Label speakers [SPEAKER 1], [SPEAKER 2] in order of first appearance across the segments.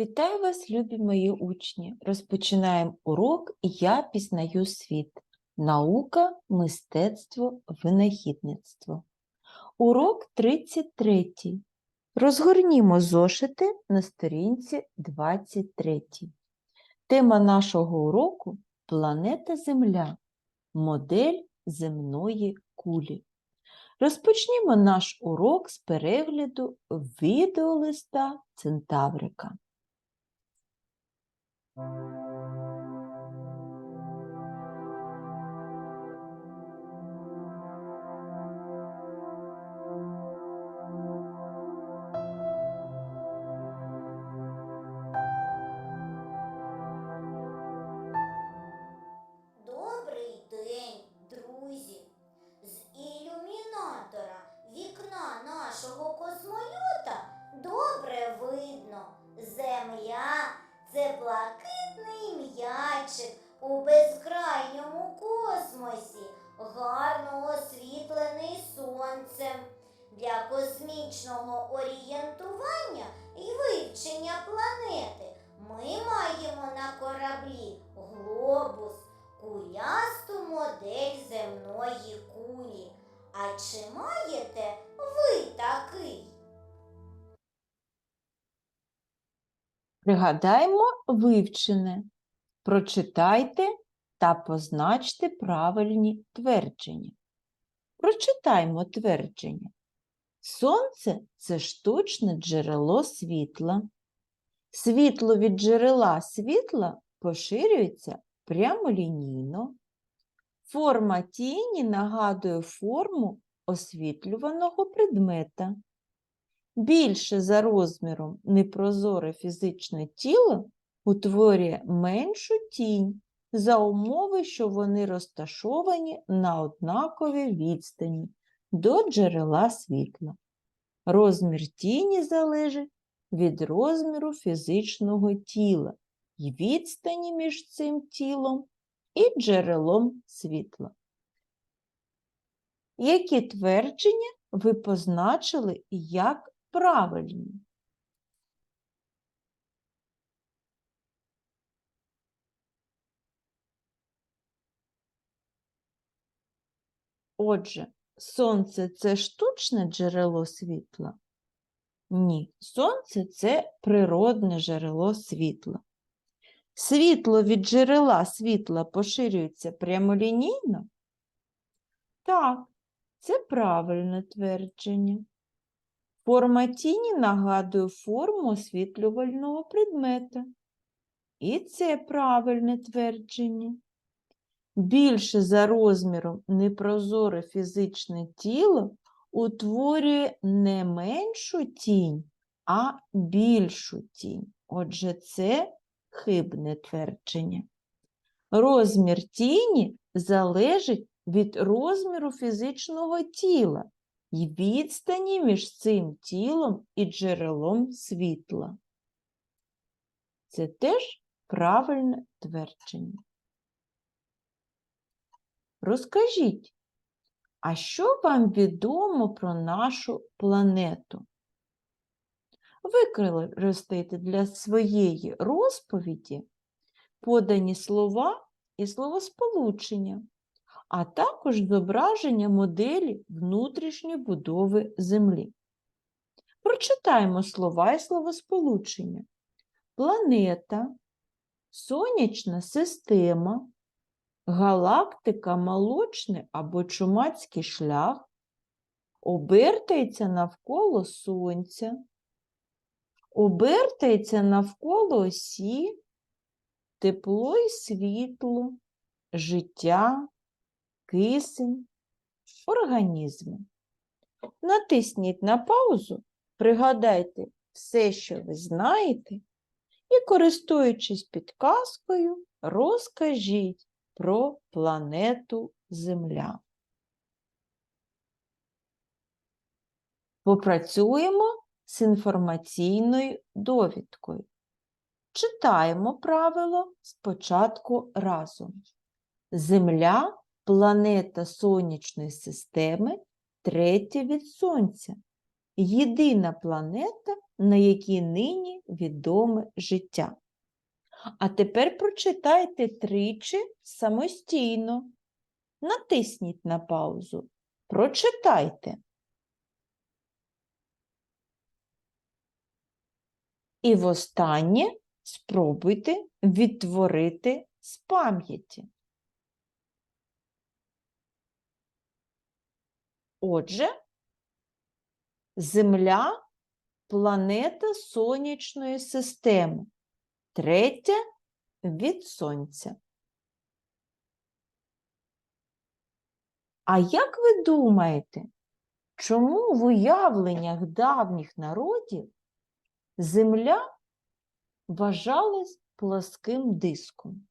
[SPEAKER 1] Вітаю вас, любі мої учні! Розпочинаємо урок Я пізнаю світ. Наука, мистецтво, винахідництво. Урок 33. Розгорнімо зошити на сторінці 23. Тема нашого уроку планета Земля. Модель земної кулі. Розпочнімо наш урок з перегляду відеолиста Центаврика.
[SPEAKER 2] Гарно освітлений сонцем. Для космічного орієнтування і вивчення планети ми маємо на кораблі глобус кулясту модель земної кулі. А чи маєте ви такий?
[SPEAKER 1] Пригадаємо вивчене. Прочитайте та позначте правильні твердження. Прочитаймо твердження. Сонце це штучне джерело світла. Світло від джерела світла поширюється прямолінійно. Форма тіні нагадує форму освітлюваного предмета. Більше за розміром непрозоре фізичне тіло утворює меншу тінь за умови, що вони розташовані на однаковій відстані до джерела світла. Розмір тіні залежить від розміру фізичного тіла і відстані між цим тілом і джерелом світла. Які твердження ви позначили як правильні? Отже, сонце це штучне джерело світла? Ні, сонце це природне джерело світла. Світло від джерела світла поширюється прямолінійно? Так, це правильне твердження. Форма тіні нагадує форму освітлювального предмета. І це правильне твердження. Більше за розміром непрозоре фізичне тіло утворює не меншу тінь, а більшу тінь. Отже, це хибне твердження. Розмір тіні залежить від розміру фізичного тіла і відстані між цим тілом і джерелом світла. Це теж правильне твердження. Розкажіть, а що вам відомо про нашу планету? Використайте для своєї розповіді подані слова і словосполучення, а також зображення моделі внутрішньої будови Землі. Прочитаємо слова і словосполучення. Планета, сонячна система, галактика молочний або чумацький шлях, обертається навколо Сонця, обертається навколо осі, тепло і світло, життя, кисень, організми. Натисніть на паузу, пригадайте все, що ви знаєте, і, користуючись підказкою, розкажіть про планету Земля. Попрацюємо з інформаційною довідкою. Читаємо правило спочатку разом. Земля планета Сонячної системи, третя від Сонця. Єдина планета на якій нині відоме життя. А тепер прочитайте тричі самостійно. Натисніть на паузу. Прочитайте. І востаннє спробуйте відтворити з пам'яті. Отже, Земля планета Сонячної системи, третя від Сонця. А як ви думаєте, чому в уявленнях давніх народів Земля вважалась пласким диском?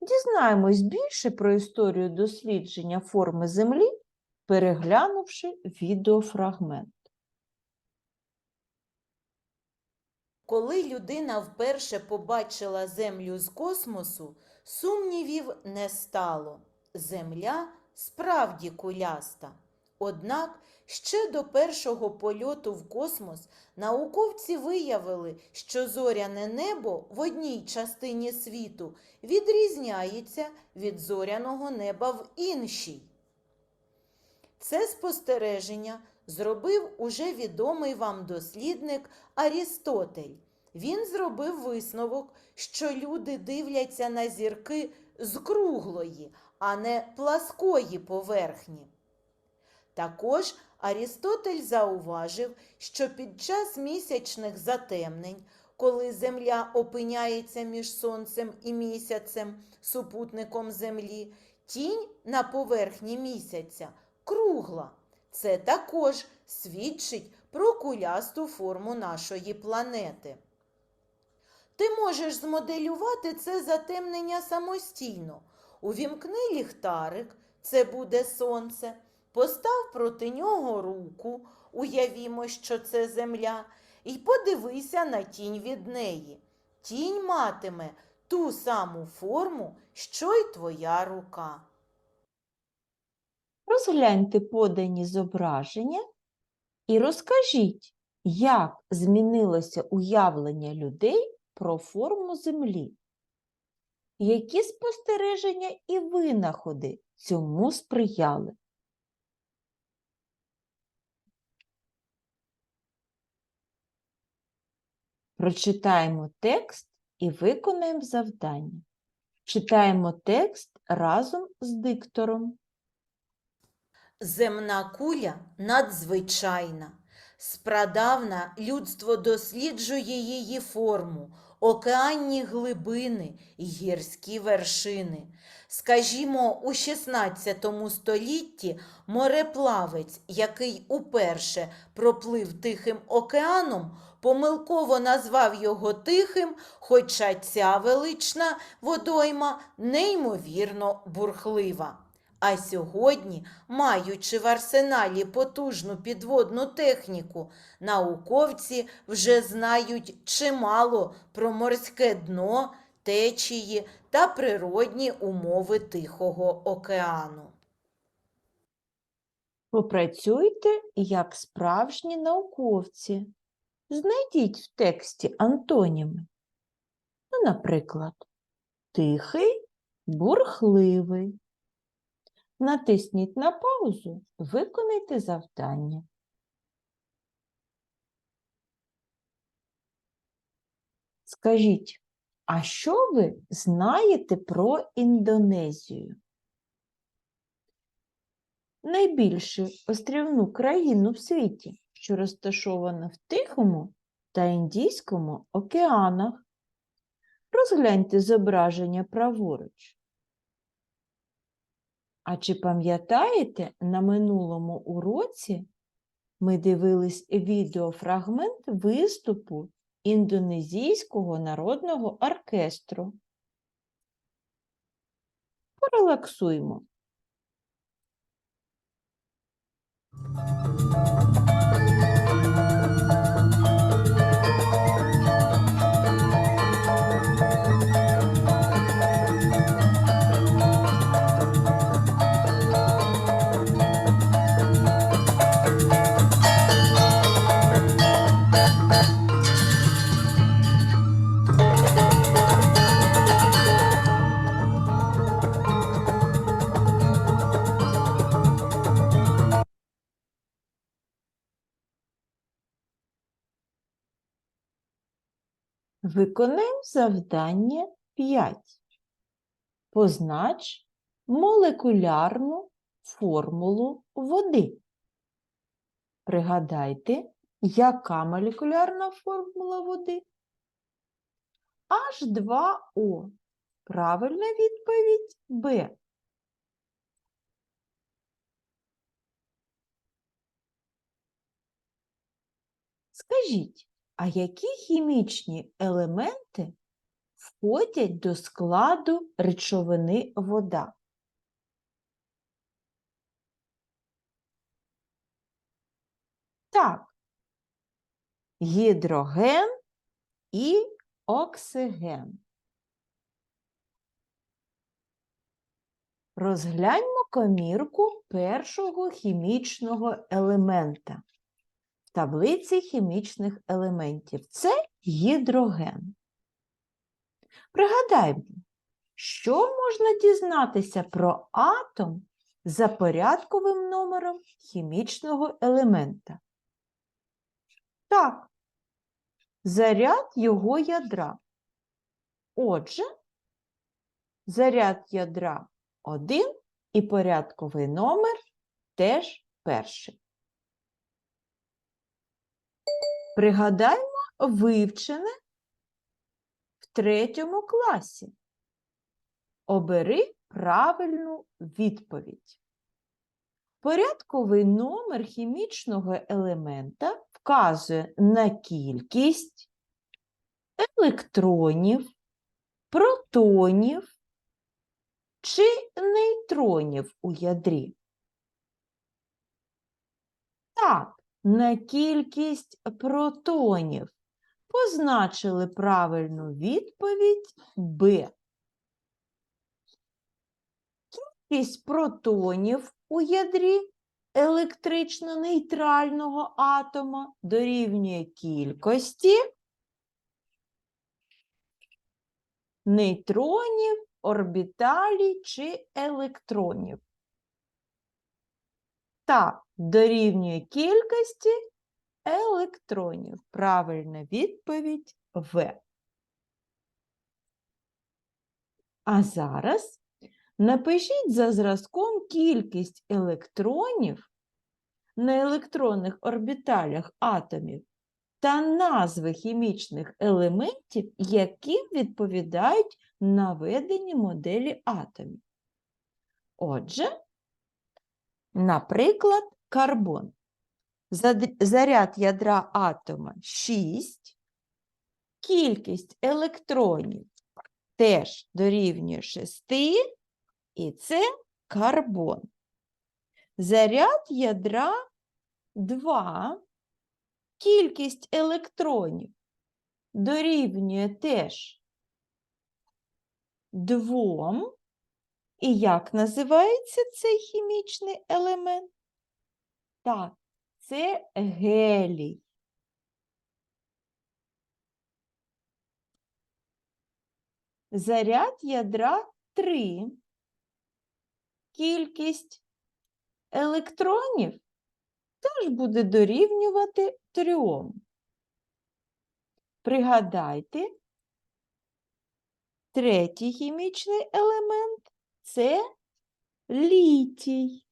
[SPEAKER 1] Дізнаємось більше про історію дослідження форми Землі, переглянувши відеофрагмент.
[SPEAKER 3] Коли людина вперше побачила Землю з космосу, сумнівів не стало. Земля справді куляста. Однак ще до першого польоту в космос науковці виявили, що зоряне небо в одній частині світу відрізняється від зоряного неба в іншій. Це спостереження зробив уже відомий вам дослідник Арістотель. Він зробив висновок, що люди дивляться на зірки з круглої, а не пласкої поверхні. Також Арістотель зауважив, що під час місячних затемнень, коли Земля опиняється між Сонцем і місяцем, супутником Землі, тінь на поверхні місяця кругла. Це також свідчить про кулясту форму нашої планети. Ти можеш змоделювати це затемнення самостійно. Увімкни ліхтарик, це буде сонце, постав проти нього руку, уявімо, що це земля, і подивися на тінь від неї. Тінь матиме ту саму форму, що й твоя рука.
[SPEAKER 1] Розгляньте подані зображення і розкажіть, як змінилося уявлення людей про форму Землі. Які спостереження і винаходи цьому сприяли? Прочитаємо текст і виконаємо завдання. Читаємо текст разом з диктором.
[SPEAKER 3] Земна куля надзвичайна. Спрадавна людство досліджує її форму, океанні глибини й гірські вершини. Скажімо, у 16 столітті мореплавець, який уперше проплив Тихим океаном, помилково назвав його тихим, хоча ця велична водойма неймовірно бурхлива. А сьогодні, маючи в арсеналі потужну підводну техніку, науковці вже знають чимало про морське дно, течії та природні умови Тихого океану.
[SPEAKER 1] Попрацюйте як справжні науковці. Знайдіть в тексті антоніми. Ну, наприклад, тихий, бурхливий. Натисніть на паузу, виконайте завдання. Скажіть, а що ви знаєте про Індонезію? Найбільшу острівну країну в світі, що розташована в Тихому та Індійському океанах. Розгляньте зображення праворуч. А чи пам'ятаєте, на минулому уроці ми дивились відеофрагмент виступу індонезійського народного оркестру? Порелаксуймо. Виконаємо завдання 5. Познач молекулярну формулу води. Пригадайте, яка молекулярна формула води? H2O. Правильна відповідь Б. Скажіть, а які хімічні елементи входять до складу речовини вода? Так, гідроген і оксиген. Розгляньмо комірку першого хімічного елемента таблиці хімічних елементів. Це гідроген. Пригадаймо, що можна дізнатися про атом за порядковим номером хімічного елемента? Так, заряд його ядра. Отже, заряд ядра 1 і порядковий номер теж перший. Пригадаймо вивчене в третьому класі. Обери правильну відповідь. Порядковий номер хімічного елемента вказує на кількість електронів, протонів чи нейтронів у ядрі. Так, на кількість протонів позначили правильну відповідь Б. Кількість протонів у ядрі електрично-нейтрального атома дорівнює кількості нейтронів, орбіталій чи електронів. Так, дорівнює кількості електронів. Правильна відповідь В. А зараз напишіть за зразком кількість електронів на електронних орбіталях атомів та назви хімічних елементів, яким відповідають наведені моделі атомів. Отже, наприклад, карбон. Заряд ядра атома 6, кількість електронів теж дорівнює 6, і це карбон. Заряд ядра 2, кількість електронів дорівнює теж 2. І як називається цей хімічний елемент? Так, це гелій. Заряд ядра 3. Кількість електронів теж буде дорівнювати 3. Пригадайте, третій хімічний елемент це літій.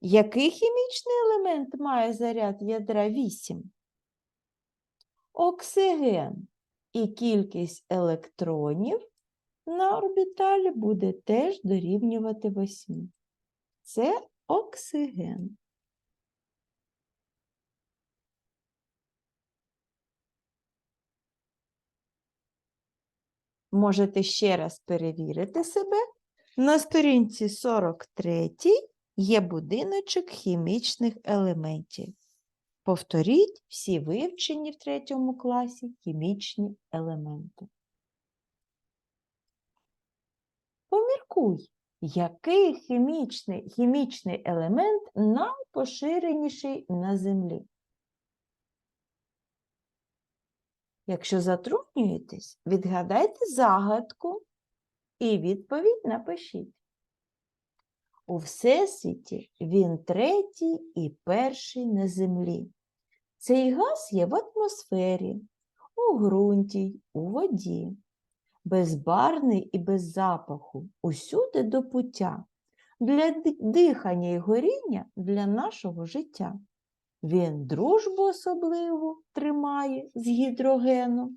[SPEAKER 1] Який хімічний елемент має заряд ядра 8? Оксиген. І кількість електронів на орбіталі буде теж дорівнювати 8. Це оксиген. Можете ще раз перевірити себе. На сторінці 43 є будиночок хімічних елементів. Повторіть всі вивчені в третьому класі хімічні елементи. Поміркуй, який хімічний, хімічний елемент найпоширеніший на Землі. Якщо затруднюєтесь, відгадайте загадку і відповідь напишіть. У Всесвіті він третій і перший на землі. Цей газ є в атмосфері, у ґрунті, у воді, безбарний і без запаху, усюди до пуття, для дихання і горіння для нашого життя. Він дружбу особливу тримає з гідрогену.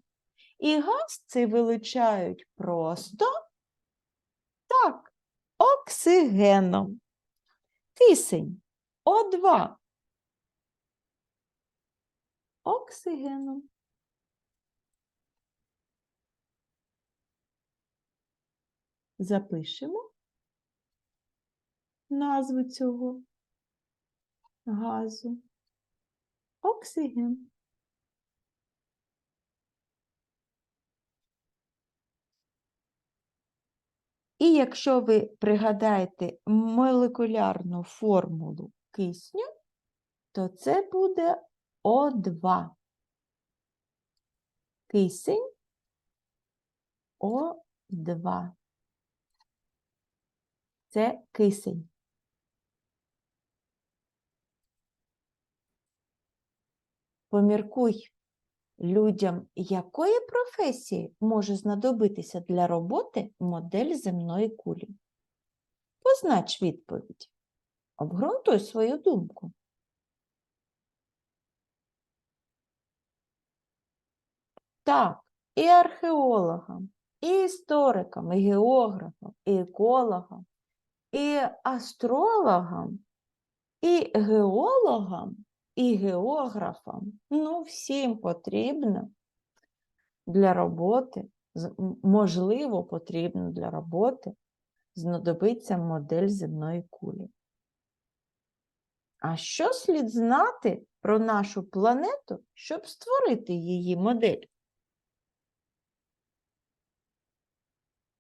[SPEAKER 1] І газ цей вилучають просто так, оксигеном. Кисень О2 оксигеном. Запишемо назву цього газу. Оксиген. І якщо ви пригадаєте молекулярну формулу кисню, то це буде О2. Кисень О2. Це кисень. Поміркуй, людям якої професії може знадобитися для роботи модель земної кулі? Познач відповідь. Обґрунтуй свою думку. Так, і археологам, і історикам, і географам, і екологам, і астрологам, і геологам, і географам. Ну, всім потрібно для роботи, можливо, потрібно для роботи знадобиться модель земної кулі. А що слід знати про нашу планету, щоб створити її модель?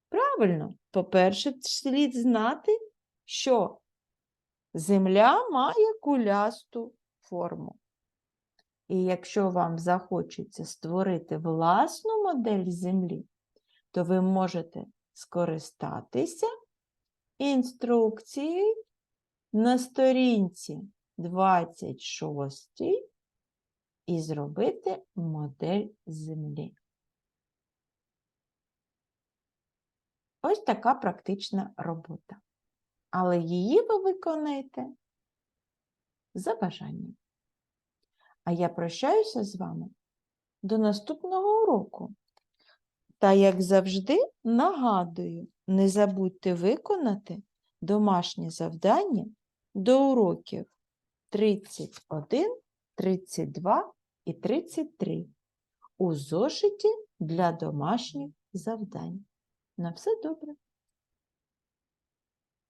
[SPEAKER 1] Правильно, по-перше, слід знати, що Земля має кулясту форму. І якщо вам захочеться створити власну модель Землі, то ви можете скористатися інструкцією на сторінці 26 і зробити модель Землі. Ось така практична робота. Але її ви виконаєте за бажанням. А я прощаюся з вами до наступного уроку. Та, як завжди, нагадую, не забудьте виконати домашнє завдання до уроків 31, 32 і 33 у зошиті для домашніх завдань. На все добре!